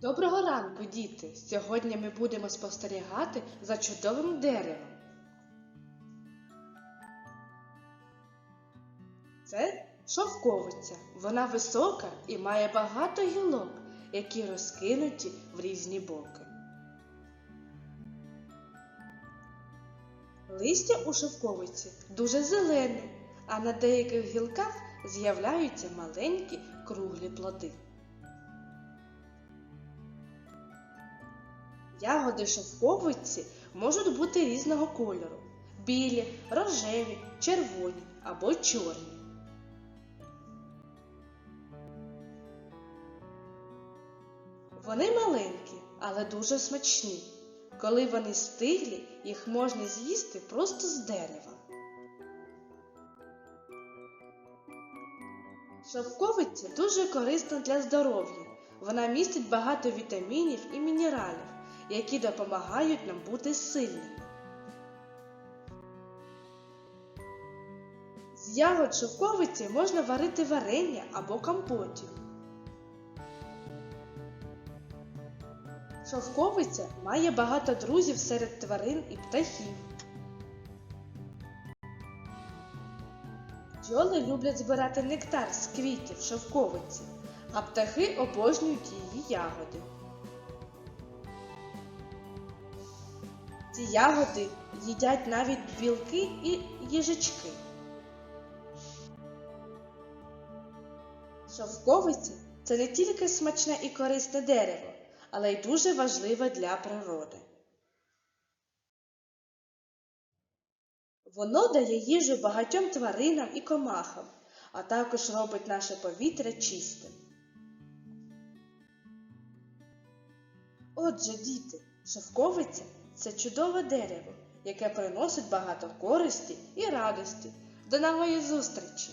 Доброго ранку, діти! Сьогодні ми будемо спостерігати за чудовим деревом. Це шовковиця. Вона висока і має багато гілок, які розкинуті в різні боки. Листя у шовковиці дуже зелене, а на деяких гілках з'являються маленькі круглі плоди. Ягоди шовковиці можуть бути різного кольору: білі, рожеві, червоні або чорні. Вони маленькі, але дуже смачні. Коли вони стиглі, їх можна з'їсти просто з дерева. Шовковиця дуже корисна для здоров'я. Вона містить багато вітамінів і мінералів, які допомагають нам бути сильними. З ягод шовковиці можна варити варення або компотів. Шовковиця має багато друзів серед тварин і птахів. Бджоли люблять збирати нектар з квітів шовковиці, а птахи обожнюють її ягоди. Ці ягоди їдять навіть білки і їжачки. Шовковиця це не тільки смачне і корисне дерево, але й дуже важливе для природи. Воно дає їжу багатьом тваринам і комахам, а також робить наше повітря чистим. Отже, діти, шовковиця це чудове дерево, яке приносить багато користі і радості. До нової зустрічі!